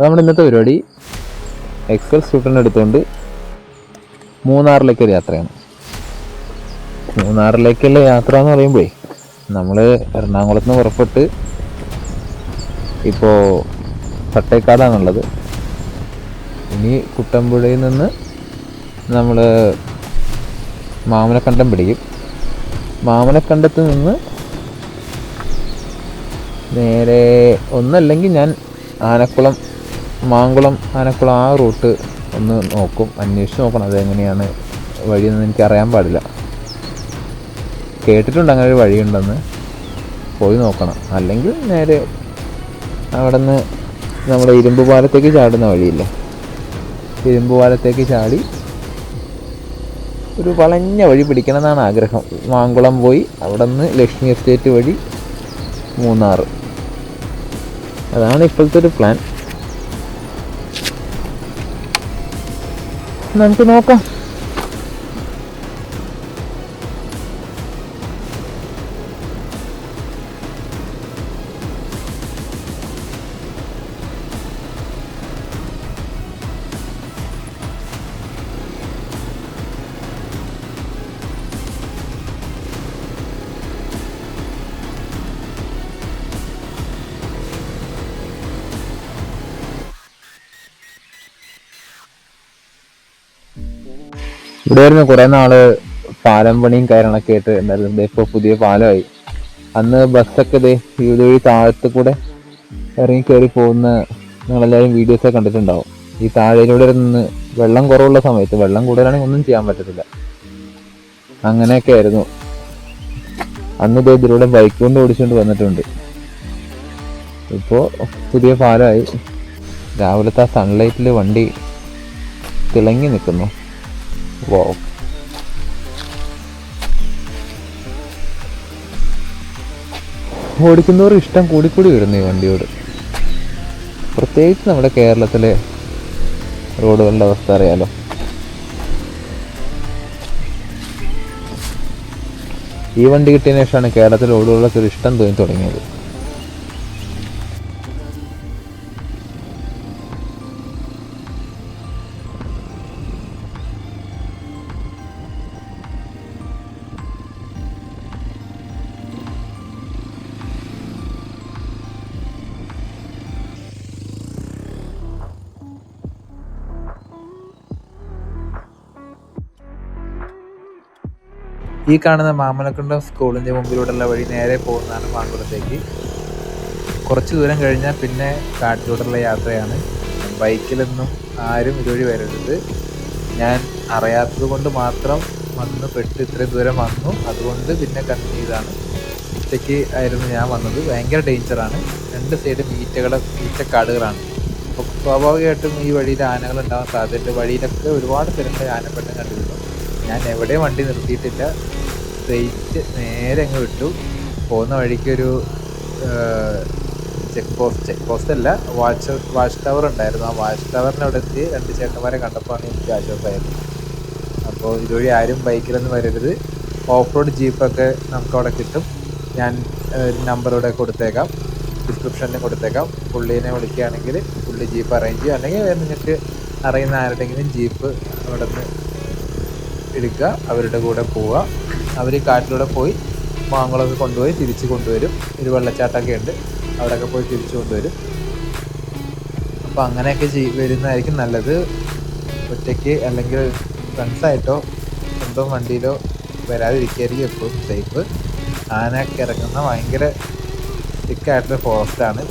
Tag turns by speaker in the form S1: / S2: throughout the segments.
S1: അപ്പോൾ നമ്മുടെ ഇന്നത്തെ പരിപാടി എക്സൽ സ്കൂട്ടറിനെ എടുത്തുകൊണ്ട് മൂന്നാറിലേക്കൊരു യാത്രയാണ്. മൂന്നാറിലേക്കുള്ള യാത്ര എന്ന് പറയുമ്പോഴേ നമ്മൾ എറണാകുളത്ത് നിന്ന് പുറപ്പെട്ട് ഇപ്പോൾ പട്ടേക്കാടാണുള്ളത് ഇനി കുട്ടമ്പുഴയിൽ നിന്ന് നമ്മൾ മാമലക്കണ്ടം പിടിക്കും. മാമലക്കണ്ടത്ത് നിന്ന് നേരെ ഒന്നല്ലെങ്കിൽ ഞാൻ ആനക്കുളം മാങ്കുളം ആനക്കുളം ആ റൂട്ട് ഒന്ന് നോക്കും അന്വേഷിച്ച് നോക്കണം അതെങ്ങനെയാണ് വഴിയെന്ന് എനിക്ക് അറിയാൻ പാടില്ല. കേട്ടിട്ടുണ്ട് അങ്ങനെ ഒരു വഴിയുണ്ടെന്ന്. പോയി നോക്കണം. അല്ലെങ്കിൽ നേരെ അവിടെ നിന്ന് നമ്മുടെ ഇരുമ്പ് പാലത്തേക്ക് ചാടുന്ന വഴിയില്ലേ? ഇരുമ്പ് പാലത്തേക്ക് ചാടി ഒരു വളഞ്ഞ വഴി പിടിക്കണം എന്നാണ് ആഗ്രഹം. മാങ്കുളം പോയി അവിടെ നിന്ന് ലക്ഷ്മി എസ്റ്റേറ്റ് വഴി മൂന്നാർ അതാണ് ഇപ്പോഴത്തെ ഒരു പ്ലാൻ. നമുക്ക് നോക്കാം ഇവിടെ ആയിരുന്നു കുറെ നാൾ പാലം പണിയും കാര്യങ്ങളൊക്കെ ആയിട്ട് ഉണ്ടായിരുന്നു ഇപ്പോൾ പുതിയ പാലമായി. അന്ന് ബസ്സൊക്കെ ദേ ഇതുവഴി താഴത്ത് കൂടെ ഇറങ്ങി കയറി പോകുന്ന നിങ്ങളെല്ലാവരും വീഡിയോസൊക്കെ കണ്ടിട്ടുണ്ടാവും. ഈ താഴേലൂടെ നിന്ന് വെള്ളം കുറവുള്ള സമയത്ത് വെള്ളം കൂടുതലാണെങ്കിൽ ഒന്നും ചെയ്യാൻ പറ്റത്തില്ല. അങ്ങനെയൊക്കെ ആയിരുന്നു. അന്ന് ഇതേ ഇതിലൂടെ ബൈക്ക് കൊണ്ട് ഓടിച്ചുകൊണ്ട് വന്നിട്ടുണ്ട്. ഇപ്പോ പുതിയ പാലമായി. രാവിലത്തെ ആ സൺലൈറ്റിൽ വണ്ടി തിളങ്ങി നിൽക്കുന്നു വോ ഓടിക്കുന്നവർ ഇഷ്ടം കൂടിക്കൂടി വരുന്നു ഈ വണ്ടിയോട്. പ്രത്യേകിച്ച് നമ്മുടെ കേരളത്തിലെ റോഡുകളുടെ അവസ്ഥ അറിയാലോ. ഈ വണ്ടി കിട്ടിയതിനു ശേഷമാണ് കേരളത്തിലെ റോഡുകളൊക്കെ ഒരു ഇഷ്ടം തോന്നി തുടങ്ങിയത്.
S2: ഈ കാണുന്ന മാമലക്കുണ്ടം സ്കൂളിന്റെ മുമ്പിലൂടെയുള്ള വഴി നേരെ പോകുന്നതാണ് മാങ്കുളത്തേക്ക് കുറച്ച് ദൂരം കഴിഞ്ഞാൽ പിന്നെ കാട്ടിലൂടെയുള്ള യാത്രയാണ്. ബൈക്കിലൊന്നും ആരും ഇതുവഴി വരരുത്. ഞാൻ അറിയാത്തത് കൊണ്ട് മാത്രം വന്ന് പെട്ട് ഇത്രയും ദൂരം വന്നു. അതുകൊണ്ട് പിന്നെ കണ്ടിന്യൂ ചെയ്താണ് ഒറ്റയ്ക്ക് ആയിരുന്നു ഞാൻ വന്നത്. ഭയങ്കര ഡേഞ്ചറാണ് രണ്ട് സൈഡും ഈറ്റകളെ ഈറ്റക്കാടുകളാണ് അപ്പോൾ സ്വാഭാവികമായിട്ടും ഈ വഴിയിൽ ആനകൾ ഉണ്ടാകാൻ സാധ്യതയുണ്ട്. വഴിയിലൊക്കെ ഒരുപാട് സ്ഥലങ്ങളിൽ ആനപ്പെട്ടെന്ന് കണ്ടിരുന്നു. ഞാൻ എവിടെയും വണ്ടി നിർത്തിയിട്ടില്ല. സ്ട്രെയിറ്റ് നേരെ അങ്ങ് വിട്ടു. പോകുന്ന വഴിക്ക് ഒരു ചെക്ക് പോസ്റ്റ് ചെക്ക് പോസ്റ്റ് അല്ല വാച്ച് വാച്ച് ടവർ ഉണ്ടായിരുന്നു. ആ വാച്ച് ടവറിന്റെ അവിടെ എത്തി. രണ്ട് ചേട്ടന്മാരെ കണ്ടപ്പോഴാണ് എനിക്ക് ആശ്വാസമായത്. അപ്പോൾ ഇതുവഴി ആരും ബൈക്കിലൊന്നും വരരുത്. ഓഫ് റോഡ് ജീപ്പൊക്കെ നമുക്ക് അവിടെ കിട്ടും. ഞാൻ ഒരു നമ്പർ ഇവിടെ കൊടുത്തേക്കാം. ഡിസ്ക്രിപ്ഷനിൽ കൊടുത്തേക്കാം. പുള്ളീനെ വിളിക്കുകയാണെങ്കിൽ പുള്ളി ജീപ്പ് അറേഞ്ച് ചെയ്യും അല്ലെങ്കിൽ നിങ്ങൾക്ക് അറിയുന്ന ആരുടെങ്കിലും ജീപ്പ് അവിടെ നിന്ന് എടുക്കുക. അവരുടെ കൂടെ പോവുക. അവർ കാട്ടിലൂടെ പോയി മാങ്ങളൊക്കെ കൊണ്ടുപോയി തിരിച്ച് കൊണ്ടുവരും. ഒരു വെള്ളച്ചാട്ടമൊക്കെ ഉണ്ട്. അവിടെയൊക്കെ പോയി തിരിച്ചു കൊണ്ടുവരും. അപ്പോൾ അങ്ങനെയൊക്കെ ചെയ് വരുന്നതായിരിക്കും നല്ലത്. ഒറ്റയ്ക്ക് അല്ലെങ്കിൽ ഫ്രണ്ട്സായിട്ടോ സ്വന്തം വണ്ടിയിലോ വരാതിരിക്കുകയായിരിക്കും എപ്പോഴും സേഫ് ആനയൊക്കെ ഇറങ്ങുന്ന ഭയങ്കര തിക്കായിട്ടുള്ള ഫോറസ്റ്റാണ്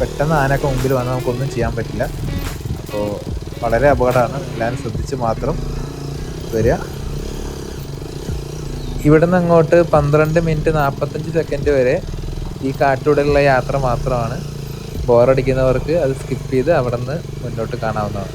S2: പെട്ടെന്ന് ആനയൊക്കെ മുമ്പിൽ വന്ന് നമുക്കൊന്നും ചെയ്യാൻ പറ്റില്ല. അപ്പോൾ വളരെ അപകടമാണ്. എല്ലാവരും ശ്രദ്ധിച്ച് മാത്രം വരിക. ഇവിടുന്ന് അങ്ങോട്ട് പന്ത്രണ്ട് മിനിറ്റ് നാൽപ്പത്തഞ്ച് സെക്കൻഡ് വരെ ഈ കാട്ടിലൂടെയുള്ള യാത്ര മാത്രമാണ്. ബോറടിക്കുന്നവർക്ക് അത് സ്കിപ്പ് ചെയ്ത് അവിടെ നിന്ന് മുന്നോട്ട് കാണാവുന്നതാണ്.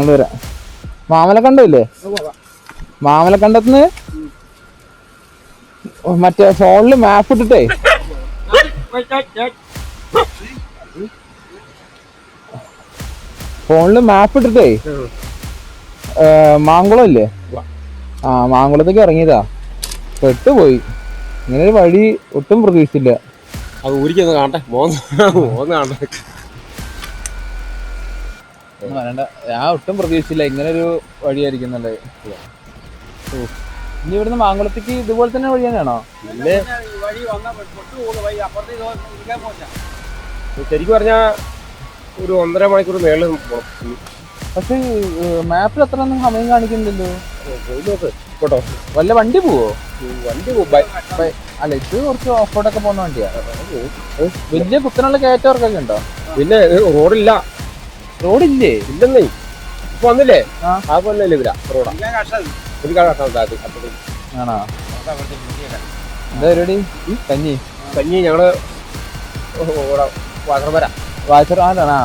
S3: അങ്ങോട്ട് വരാം. മാമലക്കണ്ടമില്ലേ മാമലക്കണ്ടത്തിന് മറ്റേ ഫോണിൽ മാപ്പ് ഇട്ടിട്ടേ. ഫോണിൽ മാപ്പ് ഇട്ടിട്ടേ. മാങ്കുളം ഇല്ലേ ആ മാങ്കുളത്തേക്ക് ഇറങ്ങിയതാ. പെട്ടുപോയി. ഇങ്ങനെ ഒരു വഴി ഒട്ടും പ്രതീക്ഷിച്ചില്ല.
S4: അത് ഊരിക്കൊന്ന് കാണട്ടെ. മോന്ന് മോന്ന് കാണട്ടെ.
S3: വരണ്ട. ഞാൻ ഒട്ടും പ്രതീക്ഷിച്ചില്ല. ഇങ്ങനെ ഒരു വഴിയായിരിക്കും. ഇനി ഇവിടുന്ന് മാങ്കുളത്തേക്ക് ഇതുപോലെ തന്നെ വഴി തന്നെയാണോ?
S4: ശരിക്കും പറഞ്ഞാ ഒരു ഒന്നര മണിക്കൂർ മേളിൽ പോണം.
S3: പക്ഷെ മാപ്പിൽ അത്ര ഒന്നും സമയം കാണിക്കുന്നില്ലല്ലോ.
S4: പോയി നോക്ക്. കേട്ടോ
S3: വല്ല വണ്ടി പോവോ?
S4: വണ്ടി പോ- ബൈ-
S3: ബൈ- അല്ല ഇത് കുറച്ച് ഓഫ് റോഡൊക്കെ പോകുന്ന വണ്ടിയാ. വലിയ കുത്തനുള്ള കയറ്റവർക്കൊക്കെ ഉണ്ടോ?
S4: പിന്നെ റോഡില്ല
S3: റോഡില്ലേ?
S4: ഇല്ലെന്നേ. ഇപ്പൊ വന്നില്ലേ?
S3: ആ.
S4: കൊല്ലല്ലേ ഇവരാ? റോഡാ. ഒരു കടക്കാം
S3: ആണോ? എന്താ പരിപാടി? കഞ്ഞി?
S4: കഞ്ഞി
S3: ഞങ്ങൾ ആണോ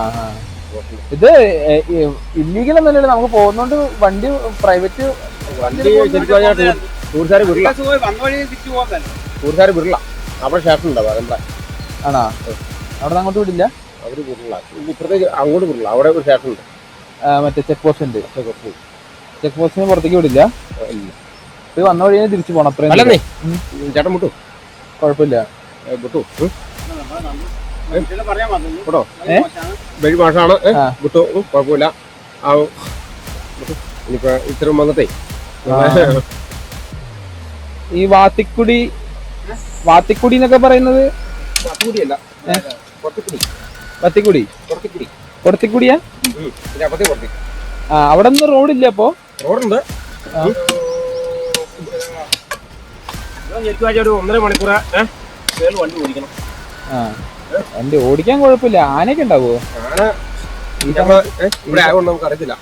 S3: ഇത് ഇല്ലീഗൽ ഒന്നുമല്ലല്ലോ. നമുക്ക് പോകുന്നോണ്ട് വണ്ടി പ്രൈവറ്റ്
S4: വണ്ടി ടൂറിസാർ വിടില്ല ടൂറിസാർ വിടില്ല അവിടെ ഉണ്ടാവും അതെന്താ?
S3: ആണോ? അവിടെ അങ്ങോട്ട് വിടില്ല?
S4: അവർ വിടില്ല ഇപ്പുറത്തേക്ക് അങ്ങോട്ട് വിടില്ല അവിടെ ഒരു സ്റ്റേഷൻ ഉണ്ട്
S3: മറ്റേ ചെക്ക് പോസ്റ്റ് ഉണ്ട്.
S4: ചെക്ക് പോസ്റ്റ്
S3: ചെക്ക് പോസ്റ്റിന് പുറത്തേക്ക് വിടില്ല.
S4: ഇല്ല.
S3: ഇത് വന്ന വഴി തന്നെ തിരിച്ചു പോണം. അത്രയും അല്ലേ.
S4: ചേട്ടൻ മുട്ടു.
S3: കുഴപ്പമില്ല.
S4: മുട്ടു. കേട്ടോ
S3: ഏ?
S4: വഴി മാഷാണ് മുട്ടു. കുഴപ്പമില്ല. ആ ഇനിയിപ്പോ ഇത്രയും വന്നിട്ടേ.
S3: ഈ വാത്തിക്കുടി വാത്തിക്കുടി എന്നൊക്കെ പറയുന്നത്?
S4: വാത്തിക്കുടിയല്ല കുറച്ചുകൂടി
S3: വത്തിക്കുടി കൊടുത്തിക്കുടിയാ ആ അവിടെ ഒന്നും റോഡില്ല അപ്പോ?
S4: റോഡുണ്ട്. ഒന്നര മണിക്കൂർ വണ്ടി ഓടിക്കണം.
S3: ആ. വണ്ടി ഓടിക്കാൻ കുഴപ്പമില്ല. ആനയൊക്കെ ഉണ്ടാവോ?
S4: ആന. നമ്മൾ ഇവിടെ ആയതുകൊണ്ട് നമുക്ക് അറിയത്തില്ല.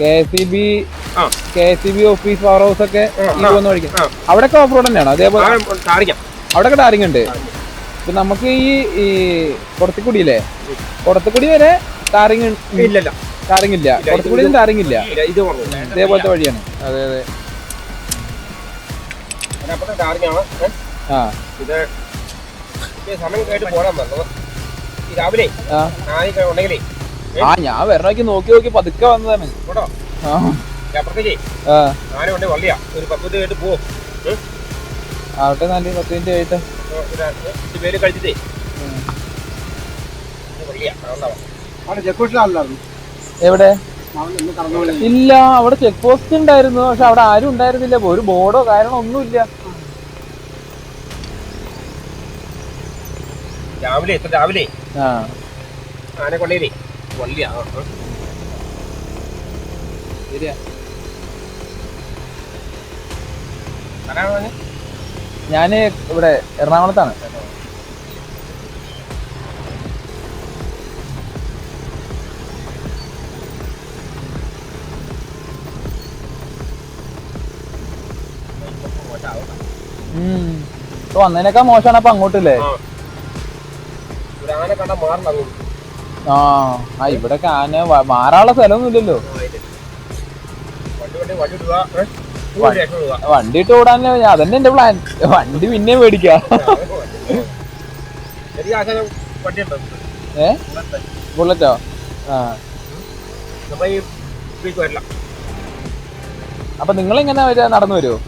S3: K C B. K C B office power house ഒക്കെ അവിടെ ഓഫ് റോഡ് തന്നെയാണോ? അതേപോലെ അവിടെ ടാറിംഗ് ഉണ്ട് ഇപ്പൊ നമുക്ക് ഈ ഈ കൊടത്തിക്കുടിയില്ലേ? കൊടത്തിക്കുടി വരെ താരങ്ങ
S4: ഇല്ലല്ല
S3: ടാറിങ് ഇല്ല. കൊടത്തിക്കുടിയിൽ ടാറിങ് ഇല്ല.
S4: ഇല്ല, ഇത്
S3: ഇതേപോലത്തെ വഴിയാണ്. അതെ അതെ. ആ.
S4: ഇത് ഇത് സമയം കേട്ട് പോരാൻ പറഞ്ഞത് രാവിലെ
S3: ആ.
S4: ആനയൊക്കെ ഉണ്ടെങ്കിലേ
S3: ആ ഞാൻ വരണോക്കി നോക്കി നോക്കി പതുക്കെ വന്നതാണ്.
S4: കേട്ടോ
S3: ആ.
S4: ഈ അപ്പുറത്തേക്ക്.
S3: ആ.
S4: ആന ഉണ്ടെങ്കിൽ വള്ളിയാ. ഒരു പത്ത് മിനിറ്റ് കേട്ട്
S3: ആവട്ടെ നല്ല പത്ത് മിനിറ്റ് ആയിട്ട്
S4: പേര് കഴിച്ചിട്ടേ
S3: എവിടെ? ഇല്ല അവിടെ ചെക്ക് പോസ്റ്റ് ഉണ്ടായിരുന്നു പക്ഷെ അവിടെ ആരും ഉണ്ടായിരുന്നില്ല. ഒരു ബോർഡോ കാരണം ഒന്നുമില്ല.
S4: രാവിലെ എത്ര രാവിലെ? ആന ആ, ആ.
S3: ശരിയാ. ഞാൻ ഇവിടെ എറണാകുളത്താണ്. വന്നതിനേക്കാൾ മോശമാണ് അപ്പൊ അങ്ങോട്ടില്ലേ?
S4: ആ.
S3: ആ ഇവിടൊക്കെ ആന മാറാനുള്ള സ്ഥലമൊന്നും ഇല്ലല്ലോ
S4: വണ്ടി വണ്ടി വണ്ടി
S3: വണ്ടി ഇട്ട് ഓടാൻ അതന്നെ എന്റെ പ്ലാൻ വണ്ടി പിന്നെ മേടിക്കാം.
S4: ചെറിയ ആശാനം വണ്ടി ഉണ്ടോ
S3: ഏ? ബുള്ളറ്റോ. ആ. അപ്പൊ നിങ്ങൾ എങ്ങനെ വരിക നടന്നു വരുമോ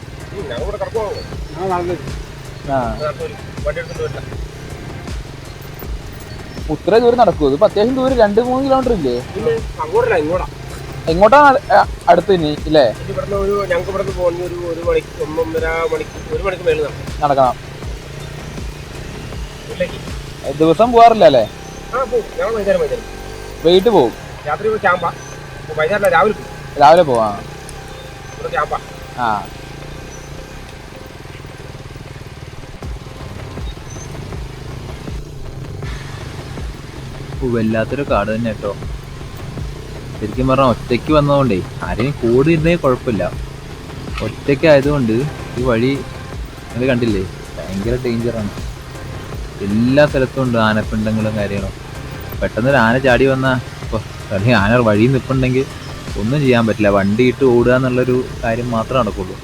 S3: ഉത്ര ദൂരം നടക്കുമോ ഇതിപ്പോ അത്യാവശ്യം ദൂരം രണ്ട് മൂന്ന് കിലോമീറ്റർ ഇല്ലേ?
S4: പിന്നെ അങ്ങോട്ടല്ല ഇങ്ങോട്ടാ.
S3: എങ്ങോട്ടാണ് അടുത്ത് ഇനി ഇല്ലേ?
S4: ഇവിടുന്ന് ഒരു ഞങ്ങൾക്ക് ഇവിടുന്ന് പോകുന്ന ഒരു ഒരു മണിക്ക് ഒന്നൊന്നര മണിക്ക് ഒരു മണിക്ക് മേളിൽ നടക്കും.
S3: നടക്കണം. ദിവസം പോവാറില്ല അല്ലേ? വൈകിട്ട് പോകും
S4: രാത്രി പോയി ക്യാമ്പാ. അപ്പോൾ വൈകുന്നേരം രാവിലെ
S3: രാവിലെ പോവാ?
S4: ക്യാമ്പാ.
S3: ആ. വല്ലാത്തൊരു കാട് തന്നെ കേട്ടോ ശരിക്കും പറഞ്ഞാൽ ഒറ്റയ്ക്ക് വന്നതുകൊണ്ടേ ആരെയും കൂടെ ഇരുന്നേ കുഴപ്പമില്ല. ഒറ്റയ്ക്ക് ആയതുകൊണ്ട് ഈ വഴി നിങ്ങൾ കണ്ടില്ലേ? ഭയങ്കര ഡേഞ്ചറാണ് എല്ലാ സ്ഥലത്തും ഉണ്ട് ആനപ്പിണ്ടങ്ങളും കാര്യങ്ങളും. പെട്ടെന്ന് ഒരു ആന ചാടി വന്നാൽ
S1: അല്ലെങ്കിൽ ആന വഴി നിൽപ്പുണ്ടെങ്കിൽ ഒന്നും ചെയ്യാൻ പറ്റില്ല. വണ്ടി ഇട്ട് ഓടുക എന്നുള്ളൊരു കാര്യം മാത്രമേ നടക്കുള്ളൂ.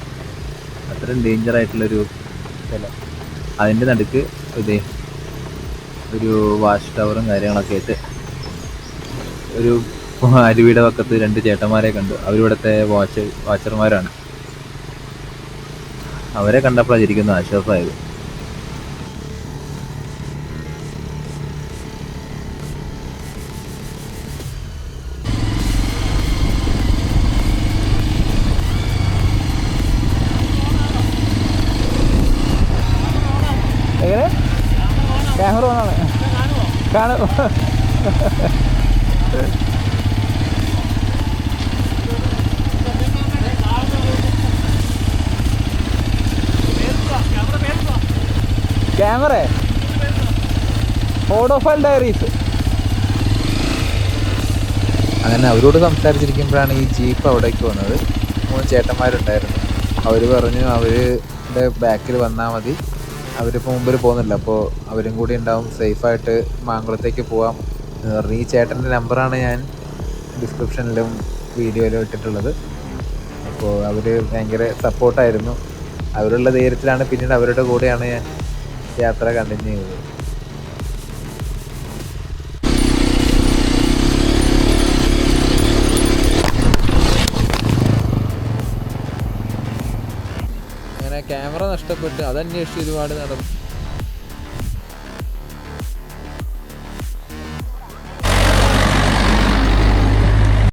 S1: അത്രയും ഡേഞ്ചർ ആയിട്ടുള്ളൊരു സ്ഥലം. അതിന്റെ നടുക്ക് ഇതേ ഒരു വാച്ച് ടവറും കാര്യങ്ങളൊക്കെ ആയിട്ട് ഒരു അരുവിയുടെ പക്കത്ത് രണ്ട് ചേട്ടന്മാരെ കണ്ടു. അവരിവിടുത്തെ വാച്ച് വാച്ചർമാരാണ് അവരെ കണ്ടപ്പോഴാണ് ശരിക്കും ആശ്വാസമായത്. ക്യാമറ ഓണാണ് ക്യാമറ ഫോട്ടോഫൈൽ ഡയറീസ്
S2: അങ്ങനെ അവരോട് സംസാരിച്ചിരിക്കുമ്പോഴാണ് ഈ ജീപ്പ് അവിടേക്ക് വന്നത്. മൂന്ന് ചേട്ടന്മാരുണ്ടായിരുന്നു. അവർ പറഞ്ഞു അവരുടെ ബാക്കിൽ വന്നാൽ മതി. അവരിപ്പോൾ മുമ്പിൽ പോകുന്നില്ല. അപ്പോൾ അവരും കൂടി ഉണ്ടാവും. സേഫായിട്ട് മാങ്കുളത്തേക്ക് പോവാം. എന്ന് പറഞ്ഞു ഈ ചേട്ടന്റെ നമ്പറാണ് ഞാൻ ഡിസ്ക്രിപ്ഷനിലും വീഡിയോയിലും ഇട്ടിട്ടുള്ളത്. അപ്പോൾ അവർ ഭയങ്കര സപ്പോർട്ടായിരുന്നു അവരുള്ള ധൈര്യത്തിലാണ് പിന്നീട് അവരുടെ കൂടെയാണ് ഞാൻ യാത്ര കണ്ടിന്യൂ ചെയ്തു. അങ്ങനെ ക്യാമറ നഷ്ടപ്പെട്ട് അതന്വേഷിച്ച് ഒരുപാട് നടന്നു.